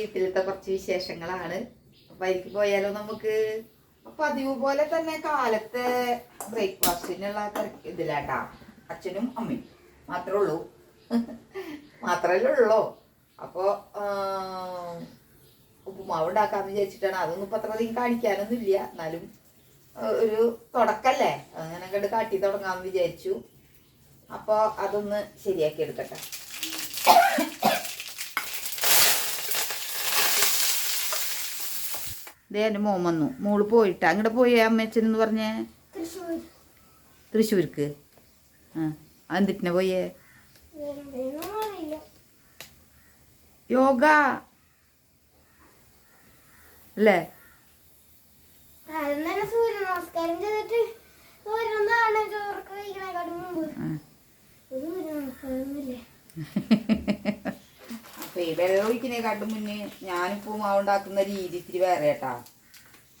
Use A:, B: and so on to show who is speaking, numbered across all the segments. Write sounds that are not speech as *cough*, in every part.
A: വീട്ടിലത്തെ കുറച്ച് വിശേഷങ്ങളാണ്. അപ്പൊ അതിലേക്ക് പോയാലോ നമുക്ക്? അപ്പൊ അതുപോലെ തന്നെ കാലത്തെ ബ്രേക്ക്ഫാസ്റ്റിനുള്ള ഇതിലാട്ടാ. അച്ഛനും അമ്മയും മാത്രമേ ഉള്ളൂ. മാത്രമല്ലേ ഉള്ളൂ? അപ്പോൾ ഉപ്പുമാവ് ഉണ്ടാക്കാന്ന് വിചാരിച്ചിട്ടാണ്. അതൊന്നും ഇപ്പം അത്ര അധികം കാണിക്കാനൊന്നും ഇല്ല എന്നാലും ഒരു തുടക്കല്ലേ? അങ്ങനെ കണ്ട് കാട്ടി തുടങ്ങാമെന്ന് വിചാരിച്ചു. അപ്പോൾ അതൊന്ന് ശരിയാക്കി എടുക്കട്ടെ. ദേ എന്റെ മോൻ വന്നു. മോൾ പോയിട്ട് അങ്ങോട്ട് പോയി അമ്മച്ചൻ എന്ന് പറഞ്ഞേ?
B: തൃശ്ശൂർ.
A: തൃശ്ശൂർക്ക്? ആ എന്തിട്ടിനെ പോയേ? യോഗ. അല്ലേ?
B: നമസ്കാരം *laughs*
A: അപ്പൊ ഈ വെള്ളം ഒഴിക്കുന്നതിനെക്കാട്ടും മുന്നേ ഞാനിപ്പോ മാവ് ഉണ്ടാക്കുന്ന രീതി ഇത്തിരി വേറെ കേട്ടാ.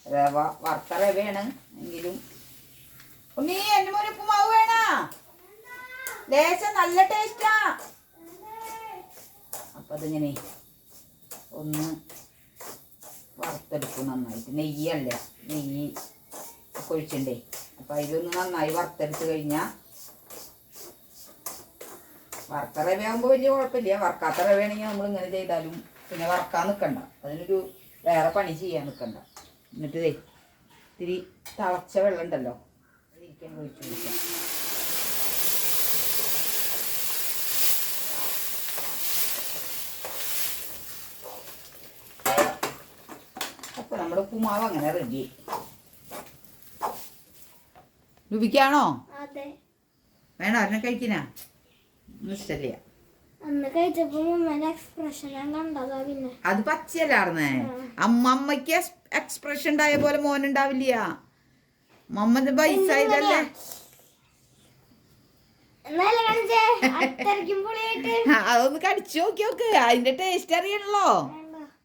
A: റവ വറുത്ത റവയാണ് എങ്കിലും. ഉണ്ണി എന്റെ മോനെ മാവ് വേണ? ലേശം നല്ല ടേസ്റ്റാ. അപ്പൊ അതിങ്ങനെ ഒന്ന് വറുത്തെടുക്കും നന്നായിട്ട്. നെയ്യല്ലേ നെയ്യ് ഒക്കെ ഒഴിച്ചിണ്ടേ. അപ്പൊ അതിലൊന്ന് നന്നായി വറുത്തെടുത്ത് കഴിഞ്ഞാൽ വറുത്ത റവയാകുമ്പോൾ വലിയ കുഴപ്പമില്ല. വർക്കാത്ത റവയാണെങ്കിൽ നമ്മൾ ഇങ്ങനെ ചെയ്താലും പിന്നെ വറക്കാൻ നിൽക്കണ്ട അതിനൊരു വേറെ പണി ചെയ്യാൻ നിൽക്കണ്ട എന്നിട്ട് ദേ ഇത്തിരി തളച്ച വെള്ളം ഉണ്ടല്ലോ അതിരിക്കാൻ ഒഴിച്ചു കൊടുക്കാം. അപ്പൊ നമ്മുടെ ഉപ്പുമാവ് അങ്ങനെ റെഡി രുബിക്കാണോ വേണോ? അതിനെ കഴിക്കിനാ
B: അന്ന് കഴിച്ചപ്പോ എക്സ്പ്രഷൻ കണ്ടതാ പിന്നെ.
A: അത് പച്ചയല്ലാർന്നേ അമ്മമ്മക്ക് എക്സ്പ്രഷൻ ഉണ്ടായ പോലെ മോൻ ഉണ്ടാവില്ല. മമ്മന്റെ ആ, അതൊന്ന് കടിച്ചു നോക്കി നോക്ക്. അതിന്റെ ടേസ്റ്റ് അറിയണല്ലോ.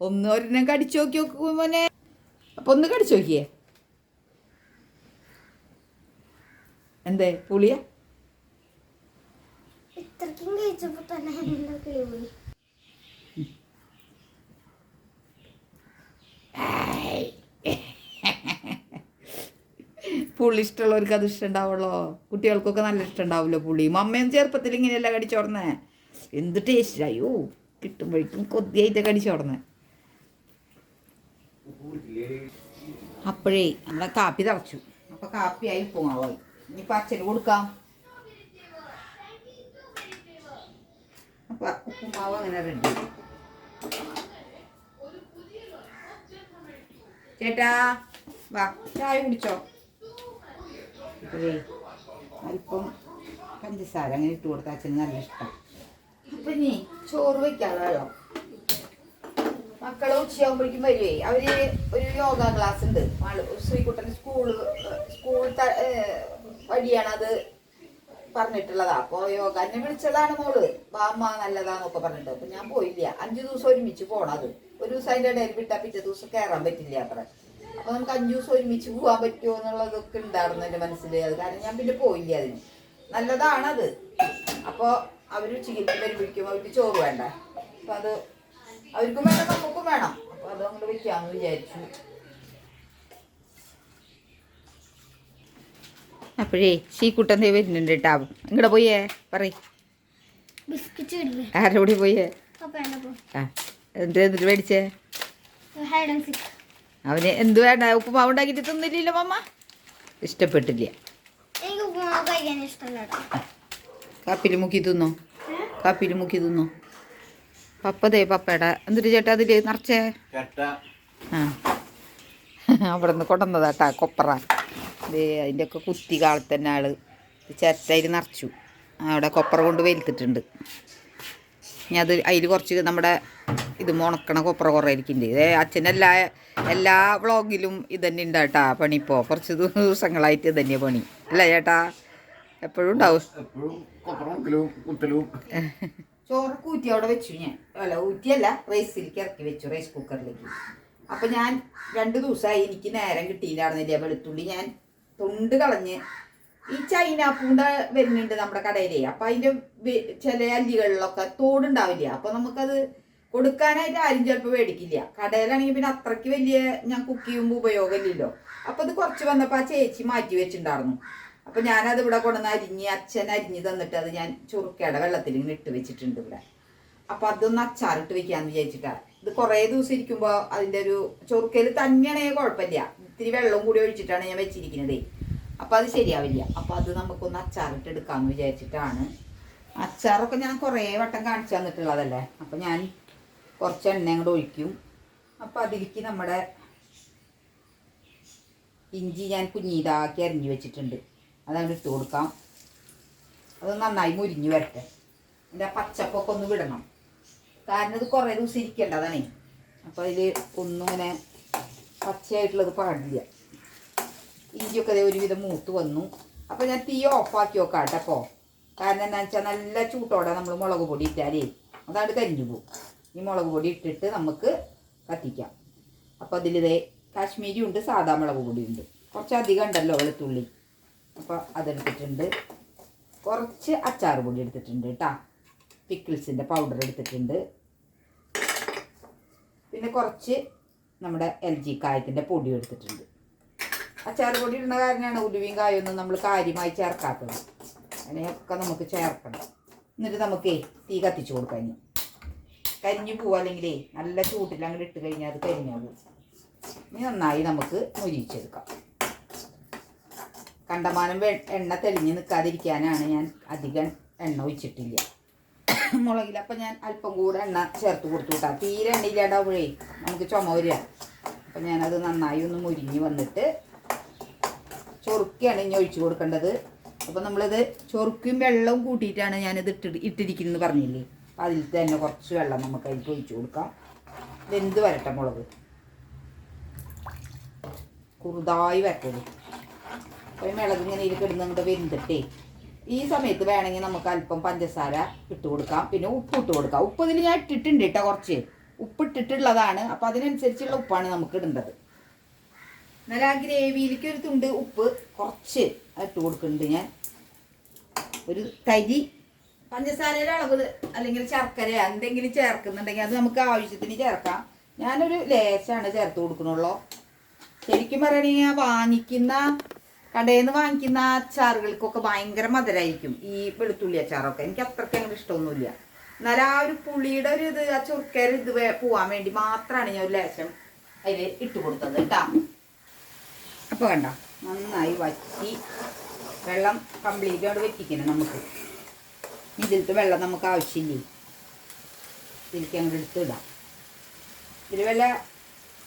A: ഒന്ന് ഒരെണ്ണം കടിച്ചു നോക്കി നോക്കൂ മോനെ. അപ്പൊ ഒന്ന് കടിച്ചു നോക്കിയേ. എന്തേ പുളിയാ?
B: ഇത്രയ്ക്കും കഴിച്ചപ്പോ തന്നെ എന്റെ കിളി?
A: പുള്ളി ഇഷ്ടമുള്ളവർക്ക് അത് ഇഷ്ടമുണ്ടാവുള്ളോ? കുട്ടികൾക്കൊക്കെ നല്ല ഇഷ്ടമുണ്ടാവുമല്ലോ പുള്ളി. മമ്മയും ചെറുപ്പത്തിൽ ഇങ്ങനെയല്ല കടിച്ചോടന്നേ എന്ത് ടേസ്റ്റ് അയ്യോ കിട്ടുമ്പോഴേക്കും കൊതിയായിട്ട് കടിച്ചോടന്നേ അപ്പോഴേ നമ്മളെ കാപ്പി തറച്ചു അപ്പൊ കാപ്പിയായി ഉപ്പുമാവായി ഇനിയിപ്പോൾ അച്ഛന് കൊടുക്കാം. അപ്പൊ ഉപ്പുമാവ് അങ്ങനെ റെഡി ചേട്ടാ വാ ചായ കുടിച്ചോ? അല്പം പഞ്ചസാര അങ്ങനെ ഇട്ട് കൊടുത്താൽ അച്ഛന് നല്ല ഇഷ്ടം. അപ്പം ഇനി ചോറ് വെള്ളം മക്കളെ ഉച്ചയാകുമ്പോഴേക്കും വരുവേ. അവർ ഒരു യോഗ ക്ലാസ് ഉണ്ട്. ശ്രീകുട്ടൻ സ്കൂൾ സ്കൂൾ വഴിയാണത്. പറഞ്ഞിട്ടുള്ളതാ. അപ്പൊ യോഗ എന്നെ വിളിച്ചതാണ് മോൾ. വാമ്മ നല്ലതാന്നൊക്കെ പറഞ്ഞിട്ട്. അപ്പൊ ഞാൻ പോയില്ല. അഞ്ചു ദിവസം ഒരുമിച്ച് പോണത് ഒരു ദിവസം അതിന്റെ ഇടയിൽ വിട്ടാ പിറ്റേ ദിവസം കയറാൻ പറ്റില്ല അത്ര. അപ്പൊ നമുക്ക് അഞ്ചു ദിവസം ഒരുമിച്ച് പോകാൻ പറ്റുമോ എന്നുള്ളതൊക്കെ ഉണ്ടായിരുന്നു എന്റെ മനസ്സിൽ അത് കാരണം ഞാൻ പിന്നെ പോയില്ല അതിന്. നല്ലതാണത്. അപ്പൊ അവർ ചികിത്സ വരുമ്പോഴേക്കും അവർക്ക് ചോറ് വേണ്ട. അപ്പൊ അത് അവർക്കും വേണം നമുക്കും വേണം. അപ്പൊ അത് അങ്ങോട്ട് വെക്കാന്ന് വിചാരിച്ചു. അപ്പോഴേ ശ്രീകുട്ടൻ ദേ വരുന്നുണ്ട് കേട്ടാ. ഇങ്ങടെ പോയേ
B: പറ
A: ആരുടെ കൂടി പോയേ ആ എന്ത് എന്നിട്ട് മേടിച്ചേ? അവന് എന്ത് വേണ്ട ഉപ്പുമാവ് ഉണ്ടാക്കിയിട്ട് തിന്നില്ലല്ലോ മമ്മ. ഇഷ്ടപ്പെട്ടില്ല. കാപ്പിൽ മുക്കി തിന്നോ? കാപ്പിൽ മുക്കി തിന്നോ? പപ്പതേ പപ്പയുടെ എന്നിട്ട് ചേട്ടാ അതിൽ നിറച്ചേ? ആ. *laughs* അവിടെ നിന്ന് കൊണ്ടുവന്നതാട്ടാ കൊപ്പറ ദേ അതിന്റെയൊക്കെ കുത്തി കാലത്തന്നെ ആൾ ചിരട്ടയിൽ നിറച്ചു. അവിടെ കൊപ്പറ കൊണ്ട് വെലുത്തിട്ടുണ്ട് ഇനി അത് അതിൽ കുറച്ച് നമ്മുടെ ഇത് മുണക്കണ കൊപ്പറ കുറേ ഇരിക്കുന്നുണ്ട് ഇതേ അച്ഛനെല്ലാ എല്ലാ വ്ളോഗിലും ഇത് തന്നെ ഉണ്ടാട്ടാ പണി ഇപ്പോൾ കുറച്ച് ദിവസങ്ങളായിട്ട് ഇത് തന്നെയാണ് പണി. അല്ല ചേട്ടാ? എപ്പോഴും ഉണ്ടാവും. *laughs* ചോറ് കൂറ്റി അവിടെ വെച്ചു ഞാൻ. അല്ല ഊറ്റിയല്ല റൈസിലേക്ക് ഇറക്കി വെച്ചു റൈസ് കുക്കറിലേക്ക് അപ്പം ഞാൻ രണ്ട് ദിവസമായി എനിക്ക് നേരം കിട്ടിയില്ലായിരുന്നില്ല വെളുത്തുള്ളി ഞാൻ തൊണ്ട് കളഞ്ഞ് ഈ ചൈന പൂണ്ട വരുന്നുണ്ട് നമ്മുടെ കടയിലേ. അപ്പൊ അതിന്റെ ചില അല്ലികളിലൊക്കെ തോടുണ്ടാവില്ല? അപ്പൊ നമുക്കത് കൊടുക്കാനായിട്ട് ആരും ചിലപ്പോൾ മേടിക്കില്ല. കടയിലാണെങ്കിൽ പിന്നെ അത്രയ്ക്ക് വലിയ ഞാൻ കുക്ക് ചെയ്യുമ്പോൾ ഉപയോഗമില്ലല്ലോ. അപ്പൊ അത് കുറച്ച് വന്നപ്പോൾ ആ ചേച്ചി മാറ്റി വെച്ചിട്ടുണ്ടായിരുന്നു. അപ്പൊ ഞാനത് ഇവിടെ കൊണ്ടുവന്ന് അരിഞ്ഞ് അച്ഛൻ അരിഞ്ഞ് തന്നിട്ട് അത് ഞാൻ ചുറുക്കയുടെ വെള്ളത്തിൽ ഇങ്ങനെ ഇട്ട് വെച്ചിട്ടുണ്ട് ഇവിടെ. അപ്പൊ അതൊന്ന് അച്ചാറിട്ട് വെക്കാന്ന് വിചാരിച്ചിട്ടാ. ഇത് കുറേ ദിവസം ഇരിക്കുമ്പോൾ അതിന്റെ ഒരു ചൊറുക്കയിൽ തന്നെയാണെങ്കിൽ കുഴപ്പമില്ല. ഇത്തിരി വെള്ളം കൂടി ഒഴിച്ചിട്ടാണ് ഞാൻ വെച്ചിരിക്കുന്നത്. അപ്പൊ അത് ശരിയാവില്ല. അപ്പൊ അത് നമുക്കൊന്ന് അച്ചാറിട്ട് എടുക്കാന്ന് വിചാരിച്ചിട്ടാണ്. അച്ചാറൊക്കെ ഞാൻ കുറേ വട്ടം കാണിച്ചു തന്നിട്ടുള്ളതല്ലേ? അപ്പൊ ഞാൻ കുറച്ച് എണ്ണ അങ്ങോട്ട് ഒഴിക്കും. അപ്പൊ അതിലേക്ക് നമ്മുടെ ഇഞ്ചി ഞാൻ കുഞ്ഞിതാക്കി അരിഞ്ഞു വെച്ചിട്ടുണ്ട്. അതങ്ങോട്ട് ഇട്ട് കൊടുക്കാം. അത് നന്നായി മുരിഞ്ഞു വരട്ടെ. എന്റെ പച്ചപ്പൊക്കെ ഒന്ന് വിടണം. കാരണം ഇത് കുറേ ദിവസം ഇരിക്കേണ്ടതാണേ. അപ്പോൾ ഒന്നും ഇങ്ങനെ പച്ചയായിട്ടുള്ളത് പാടില്ല. ഇഞ്ചിയൊക്കെ അതേ ഒരുവിധം മൂത്ത് വന്നു. അപ്പോൾ ഞാൻ തീ ഓഫാക്കി നോക്കാം കേട്ടോ കാരണം എന്താ വെച്ചാൽ നല്ല ചൂട്ടോടെ നമ്മൾ മുളക് പൊടി ഇട്ടാലേ അതാണ്ട് കരിഞ്ഞു പോകും ഈ മുളക് പൊടി ഇട്ടിട്ട് നമുക്ക് കത്തിക്കാം. അപ്പോൾ അതിലിതേ കാശ്മീരി ഉണ്ട് സാദാ മുളക് പൊടി ഉണ്ട്. കുറച്ചധികം ഉണ്ടല്ലോ വെളുത്തുള്ളി. അപ്പോൾ അതെടുത്തിട്ടുണ്ട്. കുറച്ച് അച്ചാർ പൊടി എടുത്തിട്ടുണ്ട് കേട്ടോ പിക്കിൾസിന്റെ പൗഡർ എടുത്തിട്ടുണ്ട്. പിന്നെ കുറച്ച് നമ്മുടെ എൽ ജി കായത്തിന്റെ പൊടി എടുത്തിട്ടുണ്ട്. അച്ചാർ പൊടി ഇടുന്ന കാരണമാണ് ഉലുവയും കായൊന്നും നമ്മൾ കാര്യമായി ചേർക്കാത്തത്. അതിനെയൊക്കെ നമുക്ക് ചേർക്കണം. എന്നിട്ട് നമുക്കേ തീ കത്തിച്ചു കൊടുക്കാൻ കരിഞ്ഞു പോവുക അല്ലെങ്കിലേ നല്ല ചൂട്ടിൽ അങ്ങോട്ട് ഇട്ട് കഴിഞ്ഞാൽ അത് കരിഞ്ഞാൽ പോകും ഇനി നന്നായി നമുക്ക് മുരിച്ചെടുക്കാം കണ്ടമാനം എണ്ണ തെളിഞ്ഞ് നിൽക്കാതിരിക്കാനാണ് ഞാൻ അധികം എണ്ണ ഒഴിച്ചിട്ടില്ല. മുളകിൽ അപ്പം ഞാൻ അല്പം കൂടെ എണ്ണ ചേർത്ത് കൊടുത്തു വിട്ടാം തീരെ എണ്ണയില്ലാണ്ടാവുമ്പോഴേ നമുക്ക് ചുമ വരിക. അപ്പം ഞാനത് നന്നായി ഒന്ന് മുരിഞ്ഞ് വന്നിട്ട് ചൊറുക്കിയാണ് ഇനി ഒഴിച്ചു കൊടുക്കേണ്ടത്. അപ്പം നമ്മളിത് ചൊറുക്കും വെള്ളവും കൂട്ടിയിട്ടാണ് ഞാനിത് ഇട്ടി ഇട്ടിരിക്കുന്നത് പറഞ്ഞില്ലേ? അപ്പം അതിൽ തന്നെ കുറച്ച് വെള്ളം നമുക്ക് അതിൽ ഒഴിച്ചു കൊടുക്കാം. ഇതെന്ത് വരട്ടെ മുളക്? കുറുതായി വരട്ടത് അപ്പോൾ ഈ മിളക് ഇങ്ങനെ ഇതിൽ കിടന്ന് അങ്ങോട്ട് വെന്തിട്ടേ. ഈ സമയത്ത് വേണമെങ്കിൽ നമുക്ക് അല്പം പഞ്ചസാര ഇട്ട് കൊടുക്കാം. പിന്നെ ഉപ്പ് ഇട്ട് കൊടുക്കാം. ഉപ്പ് ഇതിൽ ഞാൻ ഇട്ടിട്ടുണ്ട് കേട്ടോ കുറച്ച്. ഉപ്പ് ഇട്ടിട്ടുള്ളതാണ് അപ്പോൾ അതിനനുസരിച്ചുള്ള ഉപ്പാണ് നമുക്ക് ഇടേണ്ടത്. എന്നാൽ ആ ഗ്രേവിയിലേക്ക് ഒരു തുണ്ട് ഉപ്പ് കുറച്ച് ഇട്ട് കൊടുക്കുന്നുണ്ട് ഞാൻ. ഒരു തരി പഞ്ചസാരയുടെ അളവ് അല്ലെങ്കിൽ ശർക്കര എന്തെങ്കിലും ചേർക്കുന്നുണ്ടെങ്കിൽ അത് നമുക്ക് ആവശ്യത്തിന് ചേർക്കാം. ഞാനൊരു ലേശാണ് ചേർത്ത് കൊടുക്കണുള്ളൂ ശരിക്കും പറയുകയാണെങ്കിൽ വാങ്ങിക്കുന്ന കടയിൽ നിന്ന് വാങ്ങിക്കുന്ന അച്ചാറുകൾക്കൊക്കെ ഭയങ്കര മധുരമായിരിക്കും ഈ വെളുത്തുള്ളി അച്ചാറൊക്കെ. എനിക്ക് അത്രയ്ക്ക് അങ്ങനെ ഇഷ്ടമൊന്നുമില്ല. എന്നാൽ ആ ഒരു പുളിയുടെ ഒരു ഇത് ആ ചുർക്കര ഇത് പോവാൻ വേണ്ടി മാത്രമാണ് ഞാൻ ഒരു ലേശം അതിൽ ഇട്ട് കൊടുത്തത് കേട്ടാ അപ്പോൾ വേണ്ട നന്നായി വറ്റി. വെള്ളം കംപ്ലീറ്റ് അവിടെ വെറ്റിക്കണം നമുക്ക്. ഇതിലത്തെ വെള്ളം നമുക്ക് ആവശ്യമില്ലേ? ഇതിലേക്ക് അങ്ങോട്ട് എടുത്ത് ഇടാം. ഇതിൽ വല്ല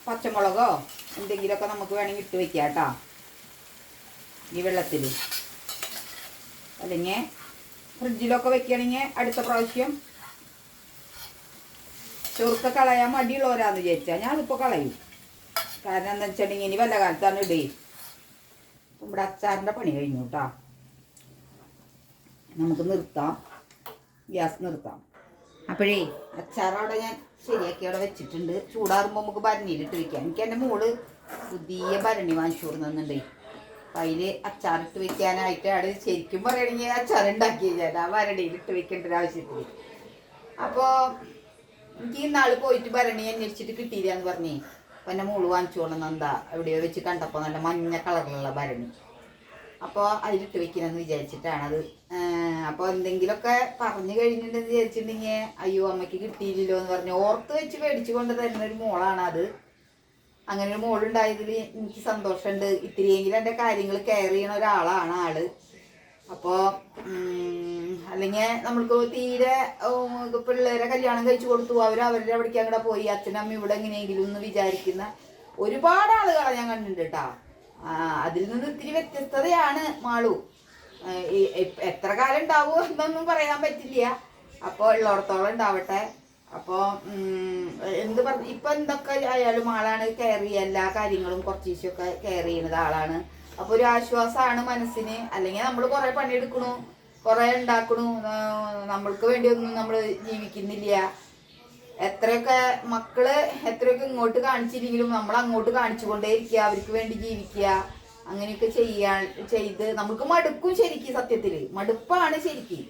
A: പച്ചമുളകോ എന്തെങ്കിലുമൊക്കെ നമുക്ക് വേണമെങ്കിൽ ഇട്ട് വെക്കാം കേട്ടോ ഈ വെള്ളത്തിൽ അല്ലെങ്കിൽ ഫ്രിഡ്ജിലൊക്കെ വെക്കുകയാണെങ്കിൽ അടുത്ത പ്രാവശ്യം ചൊറുക്ക കളയാൻ മടിയുള്ളവരാന്ന് വിചാരിച്ചാൽ ഞാനിപ്പോൾ കളയും. കാരണം എന്താ വെച്ചിട്ടുണ്ടെങ്കിൽ ഇനി വല്ല കാലത്താണ് ഇടേ. നമ്മുടെ അച്ചാറിന്റെ പണി കഴിഞ്ഞു കേട്ടോ നമുക്ക് നിർത്താം. ഗ്യാസ് നിർത്താം. അപ്പോഴേ അച്ചാറവിടെ ഞാൻ ശരിയാക്കി അവിടെ വെച്ചിട്ടുണ്ട്. ചൂടാറുമ്പോൾ നമുക്ക് ഭരണിയിലിട്ട് വെക്കാം. എനിക്ക് എന്റെ മോൾ പുതിയ ഭരണി വാങ്ങിച്ചു കൊടുക്കുന്നുണ്ടേ അപ്പം അതിൽ അച്ചാറിട്ട് വെക്കാനായിട്ട് അവിടെ ശരിക്കും പറയുകയാണെങ്കിൽ അച്ചാർ ഉണ്ടാക്കി ഞാൻ ആ ഭരണിയിലിട്ട് വെക്കേണ്ട ഒരു ആവശ്യത്തിൽ അപ്പോൾ എനിക്ക് ഇന്നാൾ പോയിട്ട് ഭരണി അന്വേഷിച്ചിട്ട് കിട്ടിയില്ലാന്ന് പറഞ്ഞേ. അപ്പം എന്റെ മോൾ വാങ്ങിച്ചോളണം എന്താ എവിടെയോ വെച്ച് കണ്ടപ്പോൾ നല്ല മഞ്ഞ കളറിലുള്ള ഭരണി. അപ്പോൾ അതിലിട്ട് വെക്കണമെന്ന് വിചാരിച്ചിട്ടാണത് അപ്പോൾ എന്തെങ്കിലുമൊക്കെ പറഞ്ഞു കഴിഞ്ഞിട്ടുണ്ടെന്ന് വിചാരിച്ചിട്ടുണ്ടെങ്കിൽ അയ്യോ അമ്മയ്ക്ക് കിട്ടിയില്ലല്ലോ എന്ന് പറഞ്ഞ് ഓർത്ത് വെച്ച് മേടിച്ചു കൊണ്ട് തരുന്ന ഒരു മോളാണ് അത്. അങ്ങനെ ഒരു മോളുണ്ടായതിൽ എനിക്ക് സന്തോഷമുണ്ട്. ഇത്തിരിയെങ്കിലും എന്റെ കാര്യങ്ങൾ കെയർ ചെയ്യണ ഒരാളാണ് ആൾ. അപ്പോൾ അല്ലെങ്കിൽ നമ്മൾക്ക് തീരെ പിള്ളേരെ കല്യാണം കഴിച്ചു കൊടുത്തു അവർ അവരുടെ അവിടേക്ക് അങ്ങോട്ട് പോയി അച്ഛനമ്മ ഇവിടെ എങ്ങനെയെങ്കിലും എന്ന് വിചാരിക്കുന്ന ഒരുപാട് ആളുകളെ ഞാൻ കണ്ടിട്ടുണ്ട് കേട്ടോ അതിൽ നിന്ന് ഇത്തിരി വ്യത്യസ്തതയാണ് മാളു. എത്ര കാലം ഉണ്ടാവുമോ എന്നൊന്നും പറയാൻ പറ്റില്ല. അപ്പോൾ ഉള്ളിടത്തോളം ഉണ്ടാവട്ടെ. അപ്പോൾ എന്ത് പറ ഇപ്പം എന്തൊക്കെ ആയാലും ആളാണ് കെയർ ചെയ്യുക. എല്ലാ കാര്യങ്ങളും കുറച്ചീശൊക്കെ കെയർ ചെയ്യുന്നത് ആളാണ്. അപ്പോൾ ഒരു ആശ്വാസമാണ് മനസ്സിന്. അല്ലെങ്കിൽ നമ്മൾ കുറെ പണിയെടുക്കണു കുറെ ഉണ്ടാക്കണു നമ്മൾക്ക് വേണ്ടി ഒന്നും നമ്മൾ ജീവിക്കുന്നില്ല. എത്രയൊക്കെ മക്കൾ എത്രയൊക്കെ ഇങ്ങോട്ട് കാണിച്ചില്ലെങ്കിലും നമ്മൾ അങ്ങോട്ട് കാണിച്ചുകൊണ്ടേ ഇരിക്കുക അവർക്ക് വേണ്ടി ജീവിക്കുക. അങ്ങനെയൊക്കെ ചെയ്യാൻ ചെയ്ത് നമുക്ക് മടുക്കും ശരിക്കും സത്യത്തിൽ. മടുപ്പാണ് ശരിക്കും.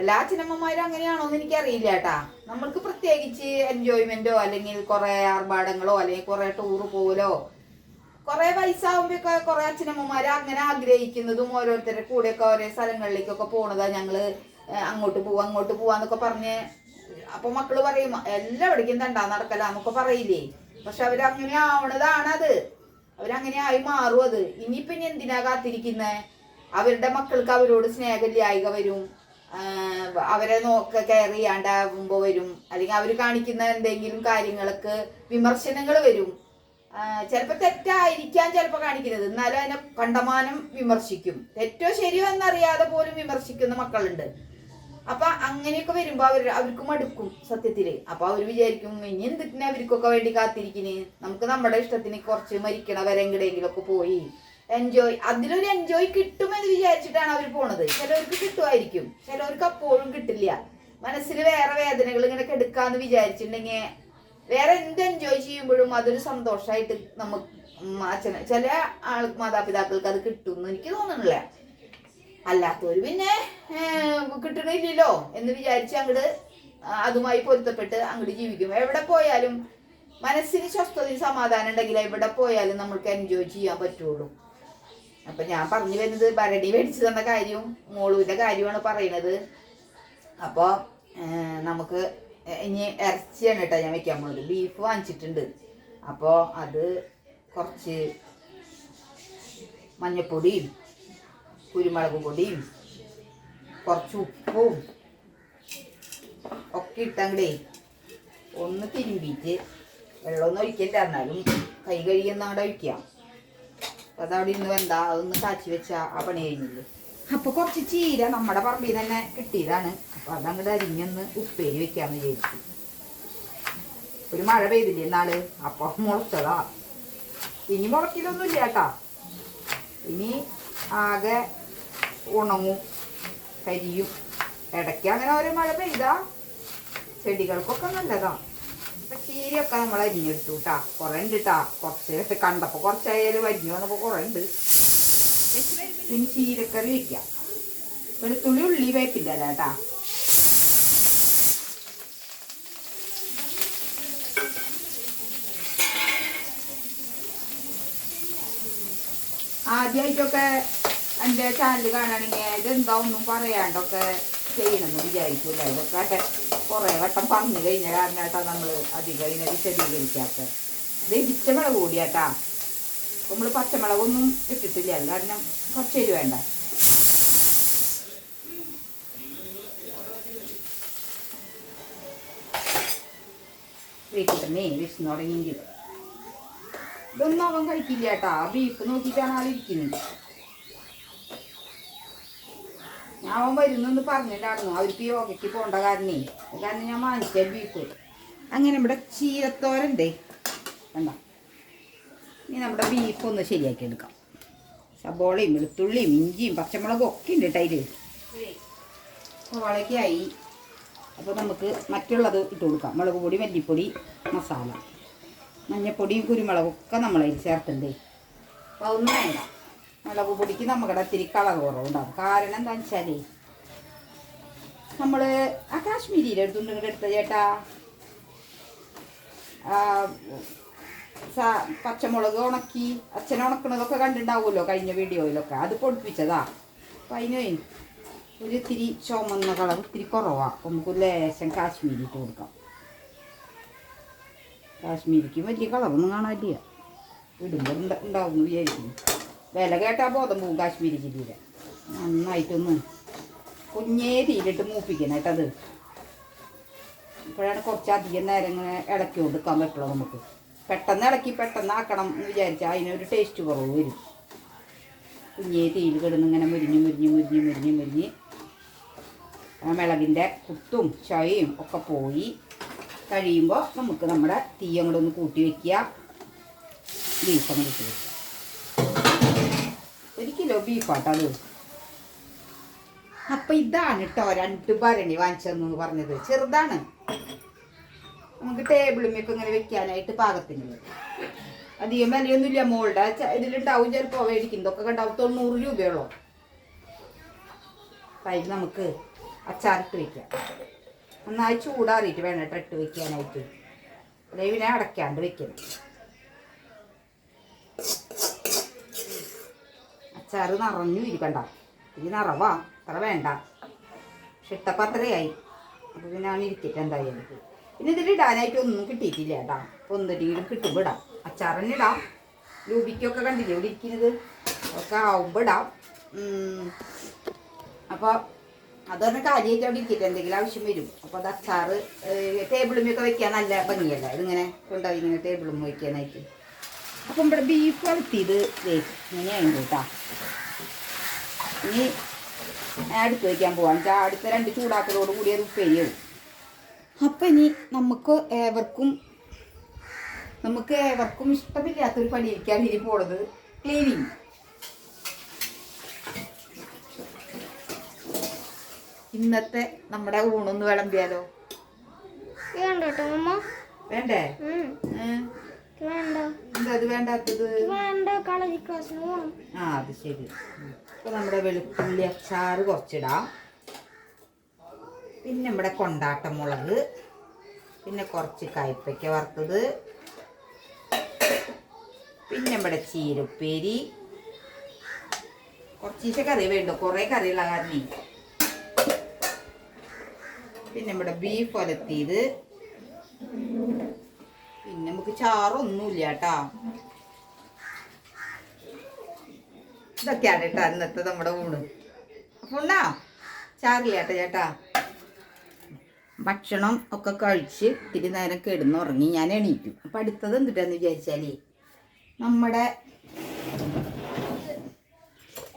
A: എല്ലാ അച്ഛനമ്മമാരും അങ്ങനെയാണോ എന്ന് എനിക്കറിയില്ല കേട്ടാ നമ്മൾക്ക് പ്രത്യേകിച്ച് എൻജോയ്മെന്റോ അല്ലെങ്കിൽ കുറെ ആർഭാടങ്ങളോ അല്ലെങ്കിൽ കുറെ ടൂറ് പോകലോ കുറെ പൈസ ആകുമ്പോഴൊക്കെ കുറെ അച്ഛനമ്മമാര് അങ്ങനെ ആഗ്രഹിക്കുന്നതും ഓരോരുത്തരുടെ കൂടെയൊക്കെ ഓരോ സ്ഥലങ്ങളിലേക്കൊക്കെ പോണതാ ഞങ്ങൾ അങ്ങോട്ട് പോവാ അങ്ങോട്ട് പോവാന്നൊക്കെ പറഞ്ഞ് അപ്പൊ മക്കൾ പറയും എല്ലാവിടേക്കും തണ്ടാ നടക്കലാന്നൊക്കെ പറയില്ലേ? പക്ഷെ അവരങ്ങനെ ആവണതാണ് അത് അവരങ്ങനെ ആയി മാറും അത്. ഇനിയിപ്പൊ ഇനി എന്തിനാ കാത്തിരിക്കുന്നത് അവരുടെ മക്കൾക്ക് അവരോട് സ്നേഹമില്ലായിക വരും. അവരെ നോക്ക കെയർ ചെയ്യാണ്ടാവുമ്പോൾ വരും. അല്ലെങ്കിൽ അവർ കാണിക്കുന്ന എന്തെങ്കിലും കാര്യങ്ങൾക്ക് വിമർശനങ്ങൾ വരും. ചിലപ്പോൾ തെറ്റായിരിക്കാൻ ചിലപ്പോൾ കാണിക്കരുത് എന്നാലും അതിനെ കണ്ടമാനം വിമർശിക്കും. തെറ്റോ ശരിയോ എന്നറിയാതെ പോലും വിമർശിക്കുന്ന മക്കളുണ്ട്. അപ്പൊ അങ്ങനെയൊക്കെ വരുമ്പോ അവർ അവർക്ക് മടുക്കും സത്യത്തിൽ. അപ്പൊ അവർ വിചാരിക്കും ഇനി എന്തിനാ അവർക്കൊക്കെ വേണ്ടി കാത്തിരിക്കുന്നു നമുക്ക് നമ്മുടെ ഇഷ്ടത്തിന് കുറച്ച് മരിക്കണ വരെ പോയി. എൻജോയ് അതിലൊരു എൻജോയ് കിട്ടുമെന്ന് വിചാരിച്ചിട്ടാണ് അവർ പോണത്. ചിലവർക്ക് കിട്ടുമായിരിക്കും. ചിലവർക്ക് അപ്പോഴും കിട്ടില്ല. മനസ്സിൽ വേറെ വേദനകൾ ഇങ്ങനെ കെടുക്കാന്ന് വിചാരിച്ചിട്ടുണ്ടെങ്കിൽ വേറെ എന്ത് എൻജോയ് ചെയ്യുമ്പോഴും അതൊരു സന്തോഷമായിട്ട് നമുക്ക് അച്ഛന ചില ആൾ മാതാപിതാക്കൾക്ക് അത് കിട്ടും എനിക്ക് തോന്നണില്ല. അല്ലാത്തവര് പിന്നെ കിട്ടണില്ലല്ലോ എന്ന് വിചാരിച്ച് അങ്ങോട്ട് അതുമായി പൊരുത്തപ്പെട്ട് അങ്ങോട്ട് ജീവിക്കും. എവിടെ പോയാലും മനസ്സിന് സ്വസ്ഥതയും സമാധാനം ഉണ്ടെങ്കിൽ എവിടെ പോയാലും നമ്മൾക്ക് എൻജോയ് ചെയ്യാൻ പറ്റുള്ളൂ. അപ്പൊ ഞാൻ പറഞ്ഞു വരുന്നത് ഭരണി മേടിച്ചു തന്ന കാര്യവും മോളുവിന്റെ കാര്യമാണ് പറയുന്നത് അപ്പോൾ നമുക്ക് ഇനി ഇറച്ചിയാണ് കേട്ടോ ഞാൻ വെക്കാൻ പോകുന്നത് ബീഫ് വാങ്ങിച്ചിട്ടുണ്ട്. അപ്പോൾ അത് കുറച്ച് മഞ്ഞപ്പൊടിയും കുരുമുളക് പൊടിയും കുറച്ച് ഉപ്പും ഒക്കെ ഇട്ടെങ്കിലേ ഒന്ന് തിരുമ്പിയിട്ട് വെള്ളമൊന്നും ഒഴിക്കില്ല എന്നാലും കൈ കഴുകിയൊന്നും അവിടെ ഒഴിക്കാം. അപ്പം അതവിടെ ഇന്ന് വെന്താ? അതൊന്ന് കാച്ചി വെച്ചാൽ ആ പണി കഴിഞ്ഞില്ലേ? അപ്പൊ കുറച്ച് ചീര നമ്മുടെ പറമ്പിൽ തന്നെ കിട്ടിയതാണ്. അപ്പൊ അതങ്ങോട്ട് അരിഞ്ഞൊന്ന് ഉപ്പേരി വെക്കാന്ന് വിചാരിച്ചു. ഒരു മഴ പെയ്തില്ലേ എന്നാൾ അപ്പൊ മുളച്ചതാ. ഇനി മുളക്കിലൊന്നുമില്ല കേട്ടാ. ഇനി ആകെ ഉണങ്ങും കരിയും. ഇടയ്ക്ക് അങ്ങനെ ഒരു മഴ പെയ്താ ചെടികൾക്കൊക്കെ നല്ലതാ. ഇപ്പൊ ചീരയൊക്കെ നമ്മൾ അരിഞ്ഞെടുത്തു കേട്ടാ. കുറേ ഉണ്ട് കേട്ടാ. കുറച്ച് കണ്ടപ്പോ കുറച്ചായാലും അരിഞ്ഞു വന്നപ്പോ കുറേ ഉണ്ട്. ഇനി ചീരക്കറി വെക്കാം. വെളുത്തുള്ളി ഉള്ളി വേപ്പില്ല കേട്ടാ. ആദ്യമായിട്ടൊക്കെ എന്റെ ചാനൽ കാണണമെങ്കിൽ ഇതെന്താ ഒന്നും പറയാണ്ടൊക്കെ ചെയ്യണമെന്ന് വിചാരിക്കൂല ഇതൊക്കെ കുറേ വട്ടം പറഞ്ഞു കഴിഞ്ഞ കാരണമായിട്ടാ നമ്മൾ അധികം ഇതിനെ വിശദീകരിക്കാത്ത ഇത് ഇടിച്ച കൂടിയാട്ടാ. നമ്മൾ പച്ചമുളകൊന്നും ഇട്ടിട്ടില്ല. കാരണം കുറച്ച് എരി വേണ്ട. വീട്ടിൽ വിഷ്ണു തുടങ്ങിയെങ്കിൽ ഇതൊന്നും അവൻ കഴിക്കില്ല കേട്ടാ. ബീഫ് നോക്കിയിട്ടാണ് ആളിരിക്കുന്നത് ഞാൻ അവൻ വരുന്നെന്ന് പറഞ്ഞിട്ടായിരുന്നു അവർക്ക് യോഗയ്ക്ക് പോകേണ്ട കാരണേ. കാരണം ഞാൻ വാങ്ങിച്ച ബീഫ് അങ്ങനെ ഇവിടെ ചീരത്തോരണ്ടേ വേണ്ട ഇനി നമ്മുടെ ബീഫ് ഒന്ന് ശരിയാക്കി എടുക്കാം സബോളയും വെളുത്തുള്ളിയും ഇഞ്ചിയും പച്ചമുളകും ഒക്കെ ഉണ്ട് കേട്ടോ അതിൽ വളക്കായി അപ്പോൾ നമുക്ക് മറ്റുള്ളത് ഇട്ട് കൊടുക്കാം. മുളക് പൊടി മല്ലിപ്പൊടി മസാല. മഞ്ഞപ്പൊടിയും കുരുമുളകും ഒക്കെ നമ്മളതിൽ ചേർത്തിട്ടുണ്ട്. അപ്പോൾ അതൊന്നും വേണ്ട. മുളക് പൊടിക്ക് നമ്മുടെ ഇത്തിരി കളർ കുറവുണ്ടാകും കാരണം എന്താണെന്ന് വെച്ചാലേ നമ്മൾ ആ കാശ്മീരിയിലെടുത്തുണ്ട് ഇങ്ങോട്ട് എടുത്ത ചേട്ടാ. പച്ചമുളക് ഉണക്കി അച്ഛൻ ഉണക്കണതൊക്കെ കണ്ടിട്ടുണ്ടാവുമല്ലോ കഴിഞ്ഞ വീഡിയോയിലൊക്കെ. അത് പൊടിപ്പിച്ചതാ. അപ്പം അതിന് ഒരു ഇത്തിരി ചുമന്ന കളർ ഇത്തിരി കുറവാണ് നമുക്ക് ലേശം കാശ്മീരി കൊടുക്കാം. കാശ്മീരിക്ക് വലിയ കളറൊന്നും കാണാനില്ല. ഇടുമ്പോൾ ഉണ്ട ഉണ്ടാവും വിചാരിക്കുന്നു. വില കേട്ടാൽ ബോധം പോകും കാശ്മീരി ചില്ലിയുടെ നന്നായിട്ടൊന്ന് കുഞ്ഞേ തീയിലിട്ട് മൂപ്പിക്കണം കേട്ടത് ഇപ്പോഴാണ് കുറച്ചധികം നേരം ഇങ്ങനെ ഇളക്കി കൊടുക്കാൻ പറ്റുള്ളൂ നമുക്ക്. പെട്ടെന്ന് ഇളക്കി പെട്ടെന്ന് ആക്കണം എന്ന് വിചാരിച്ചാൽ അതിനൊരു ടേസ്റ്റ് കുറവ് വരും. കുഞ്ഞേ തീയിൽ കിടന്ന് ഇങ്ങനെ മുരിഞ്ഞ് മുരിഞ്ഞ് മുരിഞ്ഞ് മുരിഞ്ഞ് മുരിഞ്ഞ് ആ മിളകിന്റെ കുത്തും ചൊയയും ഒക്കെ പോയി. കഴിയുമ്പോൾ നമുക്ക് നമ്മുടെ തീ അങ്ങോട്ട് ഒന്ന് കൂട്ടി വയ്ക്കുക ബീഫ് കൂട്ടി വയ്ക്കുക ഒരു കിലോ ബീഫാട്ടോ അത്. അപ്പം ഇതാണ് കേട്ടോ രണ്ട് ഭരണി വാങ്ങിച്ചതെന്ന് പറഞ്ഞത്. ചെറുതാണ്. നമുക്ക് ടേബിളുമൊക്കെ ഇങ്ങനെ വെക്കാനായിട്ട് പാകത്തിന്. അധികം വിലയൊന്നുമില്ല മോളുടെ. ഇതിലുണ്ടാവും ചിലപ്പോൾ മേടിക്കുന്നതൊക്കെ കണ്ടാവും തൊണ്ണൂറ് രൂപയുള്ളൂ. അതിൽ നമുക്ക് അച്ചാറിട്ട് വെക്കാം. നന്നായി ചൂടാറിയിട്ട് വേണം കേട്ടോ ഇട്ട് വെക്കാനായിട്ട്. അല്ലെങ്കിൽ പിന്നെ അടയ്ക്കാണ്ട് വെക്കണം. അച്ചാറ് നിറഞ്ഞു ഇരിക്കണ്ട ഈ നിറവാ. അത്ര വേണ്ട. പക്ഷെ ഇട്ടപ്പത്രയായി അപ്പോൾ പിന്നെ ഇരിക്കട്ടെ എന്തായാലും. പിന്നെ ഇതിൽ ഇടാനായിട്ട് ഒന്നും കിട്ടിയിട്ടില്ല കേട്ടാ അപ്പോൾ ഒന്നിടെങ്കിലും കിട്ടുമ്പോൾ ഇടാം. അച്ചാറിന് ഇടാം. രൂപിക്കൊക്കെ കണ്ടില്ലേ? ഇവിടെ ഇരിക്കുന്നത്. ഒക്കെ ആവുമ്പോൾ ഇടാം. അപ്പോൾ അതൊന്ന് കാര്യമായിട്ട് അവിടെ ഇരിക്കട്ടെ. എന്തെങ്കിലും ആവശ്യം വരും. അപ്പോൾ അത് അച്ചാറ് ടേബിളുമൊക്കെ വെക്കാൻ നല്ല ഭംഗിയല്ല? ഇതിങ്ങനെ കൊണ്ടുപോയി ഇങ്ങനെ ടേബിളും വയ്ക്കാനായിട്ട് അപ്പം ഇവിടെ ബീഫ് വളർത്തിയത് ഇങ്ങനെയാണ് കേട്ടോ ഇനി അടുത്ത് വയ്ക്കാൻ പോവാം. അടുത്ത രണ്ട് ചൂടാക്കലോട് കൂടി അത് ഉപ്പേരിയാവും അപ്പം ഇനി നമുക്ക് ഏവർക്കും നമുക്ക് ഏവർക്കും ഇഷ്ടമില്ലാത്തൊരു പണിയൊക്കെയാണ് ഇനി പോണത്. ക്ലീനിങ് ഇന്നത്തെ നമ്മുടെ ഊണൊന്ന് വിളമ്പിയാലോ?
B: വേണ്ട
A: അത് വേണ്ടാത്തത്? ആ അത് ശരി. നമ്മുടെ വെളുത്തുള്ളി അച്ചാറ് കുറച്ചിടാം. പിന്നെ നമ്മുടെ കൊണ്ടാട്ടമുളക് പിന്നെ കുറച്ച് കയ്പ്പയ്ക്ക വറുത്തത് പിന്നെ നമ്മുടെ ചീരപ്പേരി കുറച്ചീശ കറി വേണ്ടു കുറേ കറിയുള്ള കാരണേ. പിന്നെ നമ്മുടെ ബീഫ് ഒലത്തിയത് പിന്നെ നമുക്ക് ചാറൊന്നുമില്ല കേട്ടാ. ഇതൊക്കെയാണ് കേട്ടോ ഇന്നത്തെ നമ്മുടെ ഊണ്. അപ്പൊ ഉണ്ടാ ചാറില്ല കേട്ടോ ചേട്ടാ. ഭക്ഷണം ഒക്കെ കഴിച്ച് ഇത്തിരി നേരം കിടന്നുറങ്ങി ഞാൻ എണീറ്റു. അപ്പം അടുത്തത് എന്തിട്ടാന്ന് വിചാരിച്ചാലേ നമ്മുടെ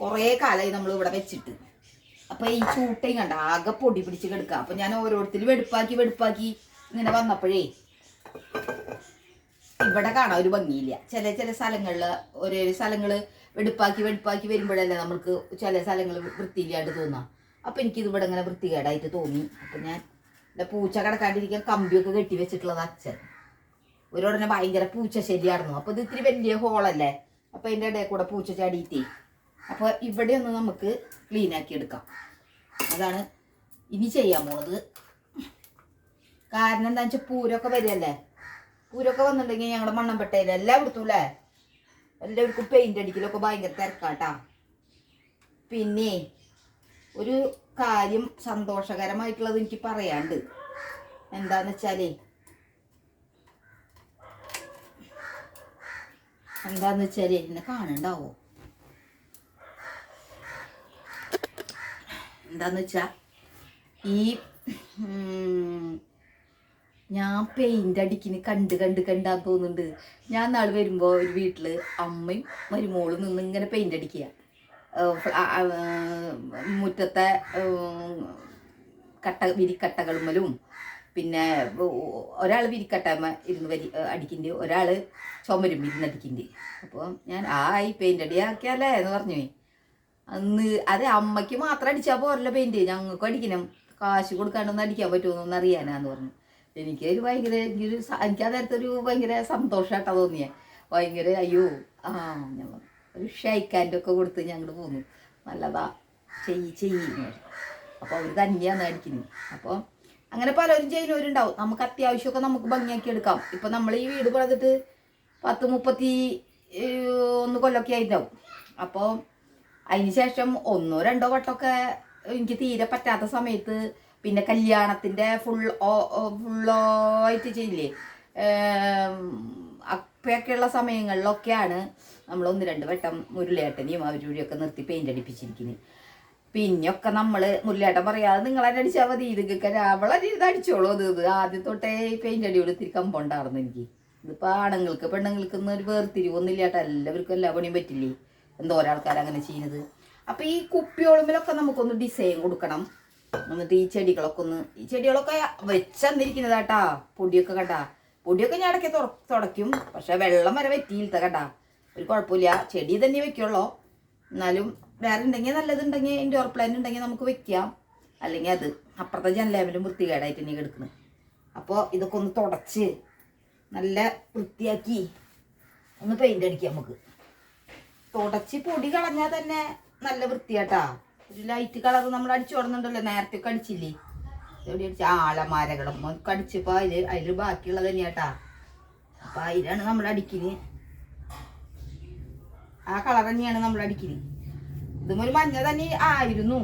A: കുറേ കാലമായി നമ്മൾ ഇവിടെ വെച്ചിട്ട്. അപ്പം ഈ ചൂട്ടയും കണ്ട? ആകെ പൊടി പിടിച്ച് കിടക്കുക അപ്പം ഞാൻ ഓരോരുത്തരും വെടുപ്പാക്കി വെടുപ്പാക്കി ഇങ്ങനെ വന്നപ്പോഴേ ഇവിടെ കാണാൻ ഒരു ഭംഗിയില്ല. ചില ചില സ്ഥലങ്ങളിൽ ഓരോ സ്ഥലങ്ങൾ വെടുപ്പാക്കി വെടുപ്പാക്കി വരുമ്പോഴല്ലേ നമുക്ക് ചില സ്ഥലങ്ങൾ വൃത്തിയില്ലാണ്ട് തോന്നാം. അപ്പം എനിക്കിത് ഇവിടെ ഇങ്ങനെ വൃത്തികേടായിട്ട് തോന്നി. അപ്പം ഞാൻ എന്റെ പൂച്ച കിടക്കാണ്ടിരിക്കാൻ കമ്പിയൊക്കെ കെട്ടി വെച്ചിട്ടുള്ളത് അച്ഛൻ. ഒരുടനെ ഭയങ്കര പൂച്ച ശരിയായിരുന്നു അപ്പോൾ ഇത് ഇത്തിരി വലിയ ഹോളല്ലേ? അപ്പോൾ അതിന്റെ ഇടയിൽ കൂടെ പൂച്ച ചാടിയിട്ടേ. അപ്പോൾ ഇവിടെ ഒന്ന് നമുക്ക് ക്ലീൻ ആക്കി എടുക്കാം. അതാണ് ഇനി ചെയ്യാൻ പോകുന്നത് കാരണം എന്താ വെച്ചാൽ പൂരമൊക്കെ വരികയല്ലേ? പൂരമൊക്കെ വന്നിട്ടുണ്ടെങ്കിൽ ഞങ്ങളുടെ മണ്ണമ്പട്ടയിൽ എല്ലായിടത്തും അല്ലേ? എല്ലാവർക്കും പെയിന്റ് അടിക്കലൊക്കെ ഭയങ്കര തിരക്കാട്ടാ. പിന്നെ ഒരു കാര്യം സന്തോഷകരമായിട്ടുള്ളത് എനിക്ക് പറയാണ്ട്. എന്താന്ന് വെച്ചാലേ എന്താന്ന് വെച്ചാൽ എന്നെ കാണണ്ടാവോ? എന്താന്ന് വെച്ചാ ഈ ഞാൻ പെയിന്റ് അടിക്കുന്ന കണ്ട് കണ്ട് കണ്ടാന്ന് തോന്നുന്നുണ്ട്. ഞാൻ നാളെ വരുമ്പോൾ ഒരു വീട്ടിൽ അമ്മയും മരുമോളും നിന്ന് ഇങ്ങനെ പെയിന്റ് അടിക്കുക. മുറ്റത്തെ കട്ട വിരിക്കട്ടകളുമ്മലും പിന്നെ ഒരാൾ വിരിക്കട്ടമ ഇരുന്ന് വരി അടിക്കുന്നുണ്ട് ഒരാൾ ചുമരും ഇരുന്നടിക്കുന്നുണ്ട് അപ്പോൾ ഞാൻ ആ ഈ പെയിന്റ് അടിയാക്കിയാലേ എന്ന് പറഞ്ഞു. അന്ന് അത് അമ്മയ്ക്ക് മാത്രം അടിച്ചാൽ പോരല്ലോ പെയിന്റ് ഞങ്ങൾക്ക് അടിക്കണം. കാശ് കൊടുക്കാണ്ടൊന്നും അടിക്കാൻ പറ്റുമെന്നൊന്നും അറിയാനാന്ന് പറഞ്ഞു. എനിക്ക് ഒരു ഭയങ്കര എനിക്കൊരു എനിക്ക് ആ നേരത്തെ ഒരു ഭയങ്കര സന്തോഷമായിട്ടാണ് തോന്നിയേ. ഭയങ്കര അയ്യോ ആ ഞാൻ. ഒരു ഷൈക്കാന്റെ ഒക്കെ കൊടുത്ത് ഞങ്ങൾ പോന്നു. നല്ലതാ. ചെയ്യ് ചെയ്യ്. അപ്പോൾ അവർ തന്നെയാണ് അടിക്കുന്നത്. അപ്പോൾ അങ്ങനെ പലരും ചെയ്യുന്നവരുണ്ടാവും. നമുക്ക് അത്യാവശ്യമൊക്കെ നമുക്ക് ഭംഗിയാക്കി എടുക്കാം. ഇപ്പം നമ്മൾ ഈ വീട് പണിതിട്ട് പത്ത് മുപ്പത്തി ഒന്ന് കൊല്ലമൊക്കെ ആയിട്ടുണ്ടാവും അപ്പോൾ അതിന് ശേഷം ഒന്നോ രണ്ടോ വട്ടമൊക്കെ എനിക്ക് തീരെ പറ്റാത്ത സമയത്ത് പിന്നെ കല്യാണത്തിന്റെ ഫുൾ ഫുള്ളായിട്ട് ചെയ്യില്ലേ? അപ്പയൊക്കെയുള്ള സമയങ്ങളിലൊക്കെയാണ് നമ്മൾ ഒന്ന് രണ്ട് വട്ടം മുരളിയേട്ടനെയും അവരൂടെയൊക്കെ നിർത്തി പെയിന്റ് അടിപ്പിച്ചിരിക്കുന്നത് പിന്നെയൊക്കെ നമ്മൾ മുരളിയേട്ടൻ പറയാതെ നിങ്ങളെന്നെ അടിച്ചാൽ മതി ഇതൊക്കെ അവളെ ഇത് അടിച്ചോളൂ അത് ഇത് ആദ്യം തൊട്ടേ പെയിന്റ് അടിയോട് ഇത്തിരി കമ്പൗണ്ടായിരുന്നു എനിക്ക്. ഇതിപ്പോൾ ആണുങ്ങൾക്ക് പെണ്ണുങ്ങൾക്ക് ഒന്നും ഒരു വേർതിരിവൊന്നുമില്ല ഏട്ടാ എല്ലാവർക്കും എല്ലാ പണിയും പറ്റില്ലേ? എന്തോ ഒരാൾക്കാർ അങ്ങനെ ചെയ്യുന്നത്. അപ്പം ഈ കുപ്പിയോളുമ്പിലൊക്കെ നമുക്കൊന്ന് ഡിസൈൻ കൊടുക്കണം. എന്നിട്ട് ഈ ചെടികളൊക്കെ ഒന്ന് ഈ ചെടികളൊക്കെ വെച്ചന്നിരിക്കുന്നതാട്ടാ പൊടിയൊക്കെ കണ്ടാ. പൊടിയൊക്കെ ഞാൻ ഇടയ്ക്ക് തുടയ്ക്കും. പക്ഷെ വെള്ളം വരെ വെറ്റിയില്ല കേട്ടാ. ഒരു കുഴപ്പമില്ല. ചെടി തന്നെ വെക്കുള്ളൂ. എന്നാലും വേറെ ഉണ്ടെങ്കിൽ നല്ലതുണ്ടെങ്കിൽ ഇൻഡോർ പ്ലാന്റ് ഉണ്ടെങ്കിൽ നമുക്ക് വെക്കാം. അല്ലെങ്കിൽ അത് അപ്പുറത്തെ ജനലാമിലും വൃത്തികേടായിട്ട് തന്നെ കിടക്കുന്നത്. അപ്പോൾ ഇതൊക്കെ ഒന്ന് തുടച്ച് നല്ല വൃത്തിയാക്കി ഒന്ന് പെയിന്റ് അടിക്കാം നമുക്ക്. തുടച്ച് പൊടി കളഞ്ഞാൽ തന്നെ നല്ല വൃത്തിയാട്ടാ. ഒരു ലൈറ്റ് കളർ നമ്മൾ അടിച്ചു കൊടുക്കുന്നുണ്ടല്ലോ നേരത്തെ കടിച്ചില്ലേ എവിടെ ചാളമാരകളും ആലമാരകളും അതിൽ അതിൽ ബാക്കിയുള്ളത് തന്നെയാട്ടാ. അപ്പൊ അതിലാണ് നമ്മൾ അടിക്കുന്നത് ആ കളർ തന്നെയാണ് നമ്മൾ അടിക്കുന്നത് ഇതും ഒരു മഞ്ഞ തന്നെ ആയിരുന്നു.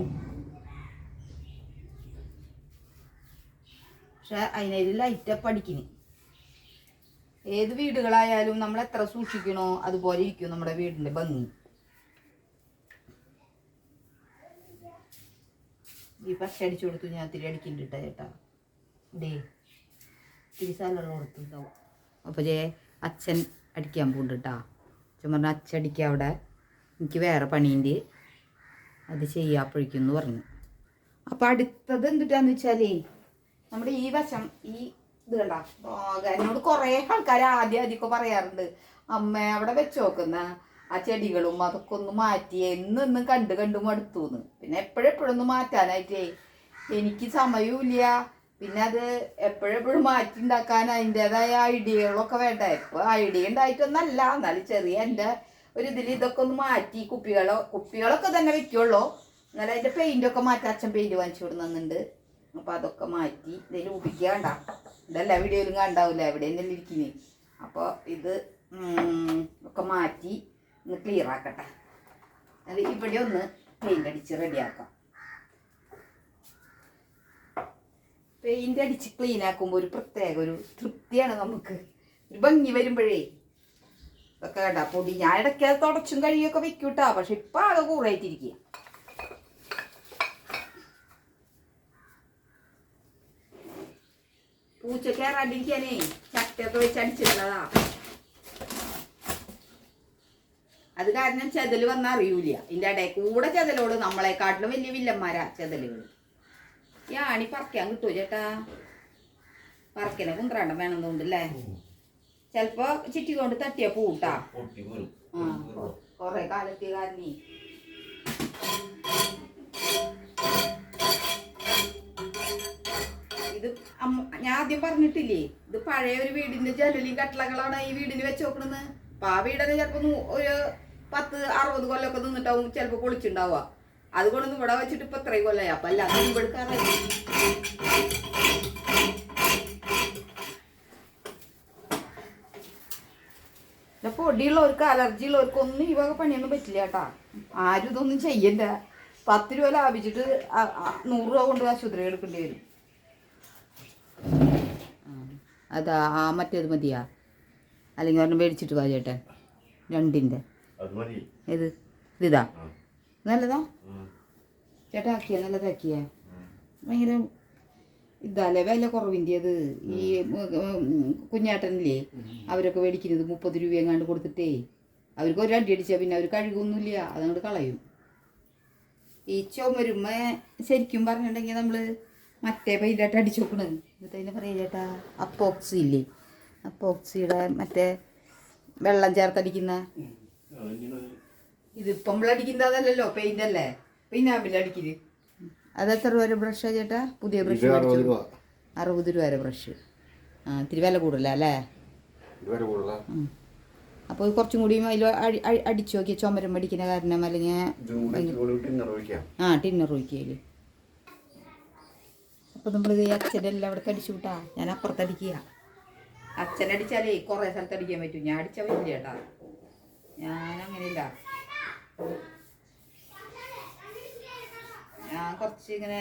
A: പക്ഷെ അതിനൊരു ലൈറ്റപ്പ് അടിക്കുന്നു ഏത് വീടുകളായാലും നമ്മൾ എത്ര സൂക്ഷിക്കണോ അതുപോലെ ഇരിക്കും നമ്മുടെ വീടിന്റെ ഭംഗി. ഈ പച്ച അടിച്ചു കൊടുത്തു ഞാൻ തിരി അടിക്കുന്നുണ്ട് ചേട്ടാ. ഡേ തിരിസാലുള്ള കൊടുത്തുണ്ടാവും അപ്പോൾ ജയ അച്ഛൻ അടിക്കാൻ പോകുന്നുണ്ട് കേട്ടാ അച്ഛൻ പറഞ്ഞ അച്ഛടിക്കുക അവിടെ. എനിക്ക് വേറെ പണിയുണ്ട്. അത് ചെയ്യാപ്പോഴേക്കും എന്ന് പറഞ്ഞു. അപ്പോൾ അടുത്തത് എന്തിട്ടാന്ന് വെച്ചാലേ നമ്മുടെ ഈ വശം ഈ ഇത് കണ്ട എന്നോട് കുറേ ആൾക്കാർ ആദ്യം ആദ്യമൊക്കെ പറയാറുണ്ട് അമ്മ അവിടെ വെച്ച് നോക്കുന്ന ആ ചെടികളും അതൊക്കെ ഒന്ന് മാറ്റി. എന്നും കണ്ട് കണ്ട് മടുത്തുന്ന്. പിന്നെ എപ്പോഴെപ്പോഴൊന്നും മാറ്റാനായിട്ടേ. എനിക്ക് സമയമില്ല പിന്നെ അത് എപ്പോഴെപ്പോഴും മാറ്റി ഉണ്ടാക്കാൻ അതിന്റെതായ ഐഡിയകളൊക്കെ വേണ്ട. ഇപ്പൊ ഐഡിയ ഉണ്ടായിട്ടൊന്നല്ല. എന്നാലും ചെറിയ എന്റെ ഒരു ഇതിൽ ഇതൊക്കെ ഒന്ന് മാറ്റി. കുപ്പികളോ കുപ്പികളൊക്കെ തന്നെ വെക്കുള്ളൂ. എന്നാലും അതിന്റെ പെയിന്റൊക്കെ മാറ്റി അച്ഛൻ പെയിന്റ് വാങ്ങിച്ചു കൊടുക്കുന്നുണ്ട് അപ്പോൾ അതൊക്കെ മാറ്റി ഇതിൽ ഉപയോഗിക്കണ്ട ഇതെല്ലാ വീഡിയോയിലും കണ്ടാവില്ല എവിടെ ഇരിക്കുന്നേ അപ്പോൾ ഇത് ഒക്കെ മാറ്റി ഒന്ന് ക്ലിയർ ആക്കട്ടെ. അത് ഇവിടെ ഒന്ന് പെയിന്റ് അടിച്ച് റെഡിയാക്കാം പെയിന്റ് അടിച്ച് ക്ലീൻ ആക്കുമ്പോൾ ഒരു പ്രത്യേക ഒരു തൃപ്തിയാണ് നമുക്ക്. ഒരു ഭംഗി വരുമ്പോഴേ. ഇതൊക്കെ കണ്ട പൊടി. ഞാൻ ഇടയ്ക്ക് അത് തുടച്ചും കഴിയൊക്കെ വെക്കൂട്ടാ. പക്ഷെ ഇപ്പം ആകെ കൂറായിട്ടിരിക്കുക പൂച്ച കയറാണ്ടിരിക്കാനേ ചട്ടയൊക്കെ വെച്ച് അടിച്ചിട്ടുള്ളതാ അത് കാരണം ചെതൽ വന്നാൽ അറിയൂല ഇതിന്റെ ഇടയിൽ കൂടെ ചെതലോട് നമ്മളെക്കാട്ടിലും വലിയ വില്ലന്മാരാ ചെതലുകൾ ഈ ആണി പറിക്കാൻ കിട്ടുമോ ചേട്ടാ. പറിക്കനെ കുന്ത്രാണ്ടം വേണമെന്നുണ്ടല്ലേ ചിലപ്പോ ചിറ്റി കൊണ്ട് തട്ടിയ പൂട്ടാ. ആ. കൊറേ കാലത്തെ കാരണി. ഇത് ഞാൻ ആദ്യം പറഞ്ഞിട്ടില്ലേ ഇത് പഴയ ഒരു വീടിന്റെ ജലലി കട്ടളകളാണ് ഈ വീടിന് വെച്ച് നോക്കണെന്ന് അപ്പൊ ആ വീടന്നെ ചിലപ്പോ ഒരു പത്ത് അറുപത് കൊല്ലമൊക്കെ നിന്നിട്ടാവും ചിലപ്പോ പൊളിച്ചുണ്ടാവുക. അതുകൊണ്ടൊന്നും ഇവിടെ വെച്ചിട്ട് ഇപ്പൊ ഇത്രയും കൊല്ലമായി അപ്പൊ അല്ല അതും എടുക്കാറായി പൊടിയുള്ളവർക്ക് അലർജി ഉള്ളവർക്ക് ഒന്നും ഈ വക പണിയൊന്നും പറ്റില്ല കേട്ടാ. ആരും ഇതൊന്നും ചെയ്യണ്ട. പത്ത് രൂപ ലാഭിച്ചിട്ട് നൂറ് രൂപ കൊണ്ട് ആശുപത്രി എടുക്കേണ്ടി വരും. അതാ ആ മറ്റേത് മതിയാ. അല്ലെങ്കിൽ ഒരെണ്ണം മേടിച്ചിട്ട് വാ ചേട്ടൻ. രണ്ടിന്റെ ഇതാ.
C: ആ.
A: നല്ലതാ? ചേട്ടാ ആക്കിയ നല്ലതാക്കിയ. ഭയങ്കര ഇതല്ലേ? വില കുറവിന്റെത് ഈ കുഞ്ഞാട്ടനില്ലേ? അവരൊക്കെ മേടിക്കുന്നത് മുപ്പത് രൂപ എങ്ങാണ്ട് കൊടുത്തിട്ടേ. അവർക്ക് ഒരു അടി അടിച്ചാൽ പിന്നെ അവർ കഴുകൊന്നുമില്ല. അതങ്ങോട്ട് കളയും. ഈ ചുമരുമ്മ ശരിക്കും പറഞ്ഞിട്ടുണ്ടെങ്കിൽ നമ്മൾ മറ്റേ പെയിന്റായിട്ട് അടിച്ചു നോക്കണത് എന്നിട്ട് അതിനെ പറയാം ചേട്ടാ അപ്പോക്സി ഇല്ലേ? അപ്പോക്സിയുടെ മറ്റേ വെള്ളം ചേർത്തടിക്കുന്ന
C: അതിങ്ങനെ
A: പൊമ്പളടിക്കുന്നതല്ലോ പെയിന്റ് അല്ലേ? പിന്നെ അടിക്കൽ അത് എത്ര രൂപ വരെ ബ്രഷാ ചേട്ടാ? പുതിയ ബ്രഷ്
C: ഇത് അറുപത് രൂപ.
A: വരെ ബ്രഷ്. ആ ഇത്തിരി വില കൂടുതല അല്ലേ? അപ്പോൾ കുറച്ചും കൂടി അതിൽ അടിച്ചു നോക്കിയ ചുമരം മേടിക്കുന്ന കാരണം അല്ലെങ്കിൽ
C: ഇതും
A: ആ ടിന്നർ ഒഴിക്കൽ അപ്പോൾ നമ്മൾ ഈ അച്ഛന്റെ എല്ലാം അവിടെ അടിച്ചു വിട്ടാ ഞാൻ അപ്പുറത്തടിക്കുക. അച്ഛനടിച്ചാലേ കുറേ സ്ഥലത്ത് അടിക്കാൻ പറ്റും. ഞാൻ അടിച്ചാൽ പറ്റില്ല ചേട്ടാ. ഞാൻ അങ്ങനെയില്ല ഞാൻ കുറച്ച് ഇങ്ങനെ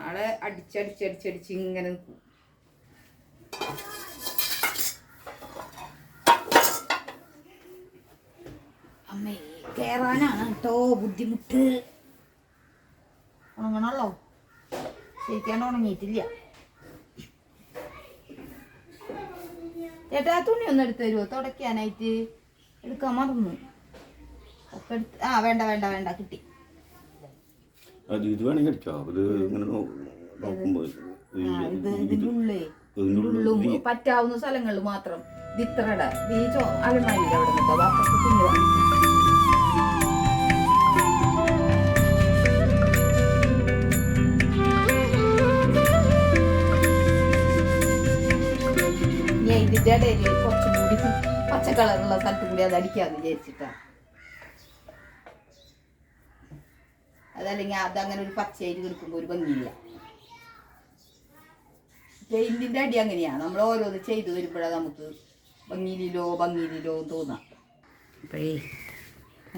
A: ആളെ അടിച്ചടിച്ചടിച്ചടിച്ച് ഇങ്ങനെ നിൽക്കും അമ്മേ കയറാനാണ് കേട്ടോ ബുദ്ധിമുട്ട്. ഉണങ്ങണല്ലോ ശരിക്കാണ്ട് ഉണങ്ങിയിട്ടില്ല ചേട്ടാ ആ തുണി ഒന്ന് എടുത്തു തരുമോ തുടയ്ക്കാനായിട്ട്. എടുക്കാൻ മറന്നു. ഒക്കെ എടുത്ത്. ആ വേണ്ട വേണ്ട വേണ്ട കിട്ടി.
C: അത് ഇത് വേണമെങ്കിൽ അടിച്ചോ. ഇത് ഇങ്ങനെ നോ- നോക്കുമ്പോൾ
A: ആ ഇത് ഇതിന്റെ ഉള്ളേ
C: ഇതിന്റെ ഉള്ളിൽ
A: ഉള്ളും പറ്റാവുന്ന സ്ഥലങ്ങളിൽ മാത്രം ഇത് ഇത്രയുടെ ഈ ചോ അലമാരിയിൽ അവിടെ തുണി ഇതിന്റെ ഇടയിൽ കുറച്ചും കൂടി പച്ച സ്ഥലത്ത് കൂടി അത് അടിക്കാന്ന് വിചാരിച്ചിട്ടാണ് അതല്ലെങ്കിൽ അതങ്ങനെ ഒരു പച്ചയായിട്ട് കിടക്കുമ്പോൾ ഒരു ഭംഗിയില്ല. പെയിന്റിന്റെ അടി അങ്ങനെയാണ്. നമ്മൾ ഓരോന്ന് ചെയ്തു വരുമ്പോഴാണ് നമുക്ക് ഭംഗിയിലോ ഭംഗിയിലോ തോന്നാം. അപ്പോഴേ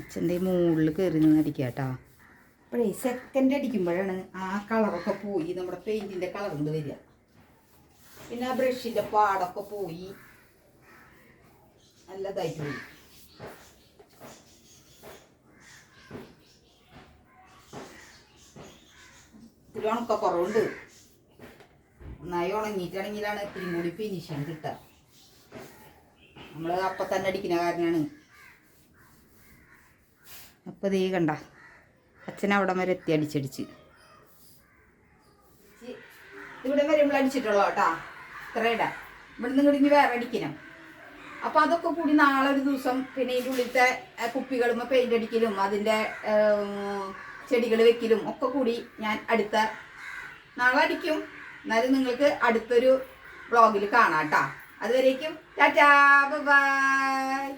A: അച്ഛന്റെ മുകളിൽ കയറി നിന്ന് അടിക്കുക കേട്ടോ അപ്പോഴേ സെക്കൻഡ് അടിക്കുമ്പോഴാണ് ആ കളറൊക്കെ പോയി. നമ്മുടെ പെയിന്റിന്റെ കളർ കൊണ്ട് വരിക. പിന്നെ ആ ബ്രഷിന്റെ പാടൊക്കെ പോയി. നല്ലതായി പോയി. ഇത്തിരി ഉണക്ക കുറവുണ്ട്. നന്നായി ഉണങ്ങിയിട്ടാണെങ്കിലാണ് ഇത്തിരി കൂടി ഫിനിഷിങ് കിട്ടുക. നമ്മൾ അപ്പം തന്നെ അടിക്കുന്ന കാരണമാണ്. അപ്പം ദേ കണ്ട അച്ഛൻ അവിടെ വരെ എത്തി അടിച്ചടിച്ച്. ഇവിടെ വരെ നമ്മൾ അടിച്ചിട്ടുള്ളൂ കേട്ടാ. ഇത്രയിട ഇവിടെ നിന്ന് ഇടിഞ്ഞ് വേറെ അടിക്കണം. അപ്പോൾ അതൊക്കെ കൂടി നാളെ ഒരു ദിവസം പിന്നെ ഇതിന്റെ ഉള്ളിലത്തെ കുപ്പികളും പെയിന്റ് അടിക്കലും അതിന്റെ ചെടികൾ വെക്കലും ഒക്കെ കൂടി ഞാൻ അടുത്ത നാളെ അടിക്കും. എന്നാലും നിങ്ങൾക്ക് അടുത്തൊരു വ്ളോഗിൽ കാണാം കേട്ടോ. അതുവരേക്കും ടാറ്റാ ബൈ.